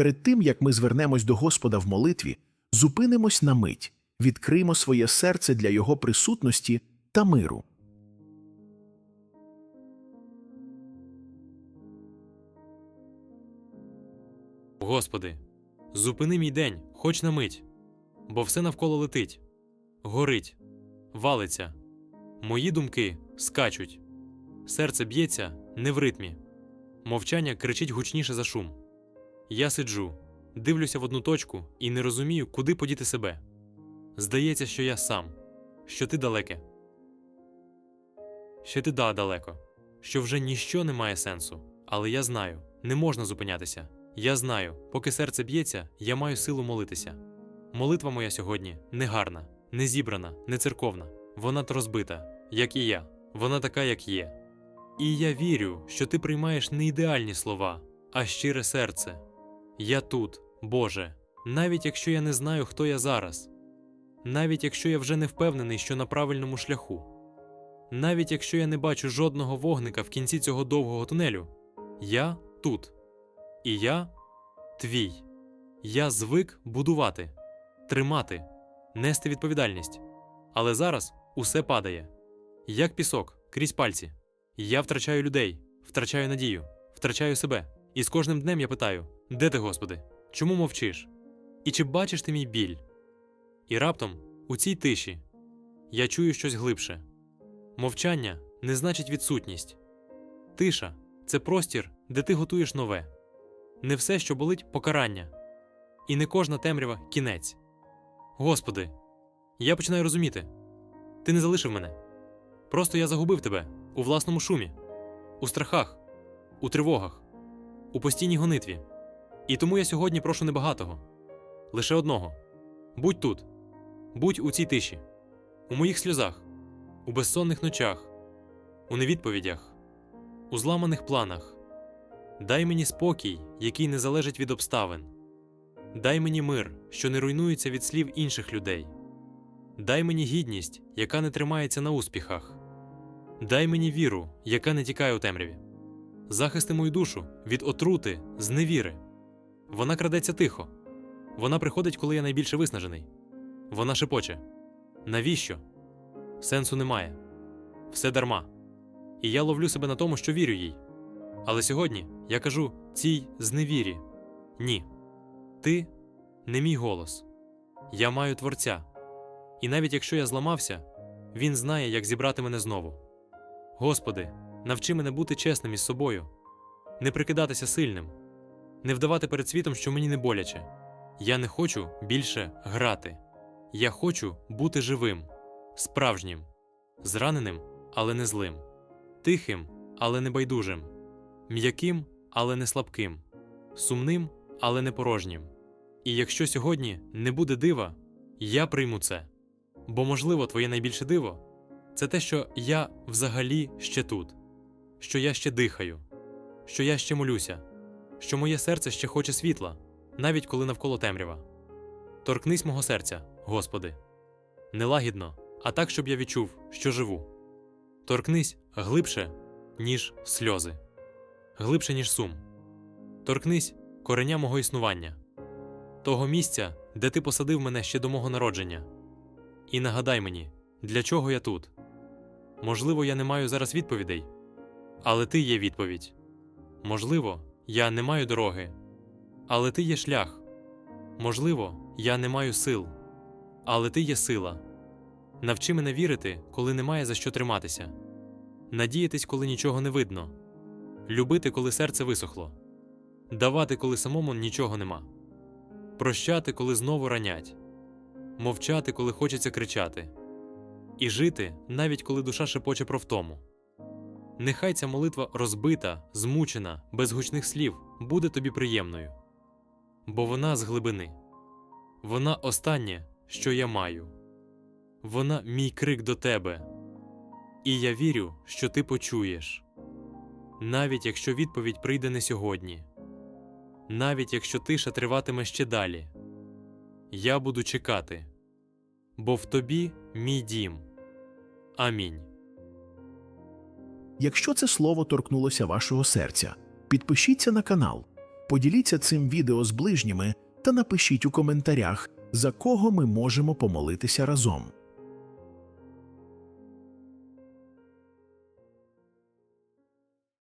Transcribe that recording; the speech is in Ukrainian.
Перед тим як ми звернемось до Господа в молитві, зупинимось на мить, відкриємо своє серце для Його присутності та миру. Господи, зупини мій день, хоч на мить, бо все навколо летить, горить, валиться. Мої думки скачуть, серце б'ється не в ритмі, мовчання кричить гучніше за шум. Я сиджу, дивлюся в одну точку і не розумію, куди подіти себе. Здається, що я сам, що ти далеке, що ти да далеко, що вже ніщо не має сенсу, але я знаю, не можна зупинятися. Я знаю, поки серце б'ється, я маю силу молитися. Молитва моя сьогодні не гарна, не зібрана, не церковна. Вона то розбита, як і я. Вона така, як є. І я вірю, що ти приймаєш не ідеальні слова, а щире серце. Я тут, Боже, навіть якщо я не знаю, хто я зараз, навіть якщо я вже не впевнений, що на правильному шляху, навіть якщо я не бачу жодного вогника в кінці цього довгого тунелю, я тут. І я твій. Я звик будувати, тримати, нести відповідальність. Але зараз усе падає. Як пісок, крізь пальці. Я втрачаю людей, втрачаю надію, втрачаю себе. І з кожним днем я питаю: де ти, Господи? Чому мовчиш? І чи бачиш ти мій біль? І раптом, у цій тиші, я чую щось глибше. Мовчання не значить відсутність. Тиша це простір, де ти готуєш нове. Не все, що болить, покарання, і не кожна темрява кінець. Господи, я починаю розуміти ти не залишив мене. Просто я загубив тебе у власному шумі, у страхах, у тривогах, у постійній гонитві. І тому я сьогодні прошу небагатого, лише одного: будь тут, будь у цій тиші, у моїх сльозах, у безсонних ночах, у невідповідях, у зламаних планах. Дай мені спокій, який не залежить від обставин. Дай мені мир, що не руйнується від слів інших людей. Дай мені гідність, яка не тримається на успіхах. Дай мені віру, яка не тікає у темряві. Захисти мою душу від отрути, зневіри. Вона крадеться тихо. Вона приходить, коли я найбільше виснажений. Вона шепоче: Навіщо? Сенсу немає. Все дарма. І я ловлю себе на тому, що вірю їй. Але сьогодні я кажу цій зневірі: ні, ти не мій голос. Я маю творця. І навіть якщо я зламався, він знає, як зібрати мене знову. Господи, навчи мене бути чесним із собою, не прикидатися сильним, не вдавати перед світом, що мені не боляче. Я не хочу більше грати. Я хочу бути живим, справжнім, зраненим, але не злим, тихим, але не байдужим м'яким, але не слабким, сумним, але не порожнім. І якщо сьогодні не буде дива, я прийму це. Бо, можливо, твоє найбільше диво це те, що я взагалі ще тут, що я ще дихаю, що я ще молюся, що моє серце ще хоче світла, навіть коли навколо темрява. Торкнись мого серця, Господи, не лагідно, а так, щоб я відчув, що живу. Торкнись глибше, ніж сльози глибше, ніж сум. Торкнись кореня мого існування, того місця, де ти посадив мене ще до мого народження. І нагадай мені, для чого я тут. Можливо, я не маю зараз відповідей, але ти є відповідь. Можливо, я не маю дороги, але ти є шлях. Можливо, я не маю сил, але ти є сила. Навчи мене вірити, коли немає за що триматися, надіятись, коли нічого не видно. Любити, коли серце висохло, давати, коли самому нічого нема, прощати, коли знову ранять, мовчати, коли хочеться кричати, і жити, навіть коли душа шепоче про втому. Нехай ця молитва розбита, змучена, без гучних слів, буде тобі приємною, бо вона з глибини, вона останнє, що я маю, вона мій крик до тебе, і я вірю, що ти почуєш. Навіть якщо відповідь прийде не сьогодні, навіть якщо тиша триватиме ще далі, я буду чекати, бо в тобі мій дім. Амінь. Якщо це слово торкнулося вашого серця, підпишіться на канал, Поділіться цим відео з ближніми та напишіть у коментарях, за кого ми можемо помолитися разом.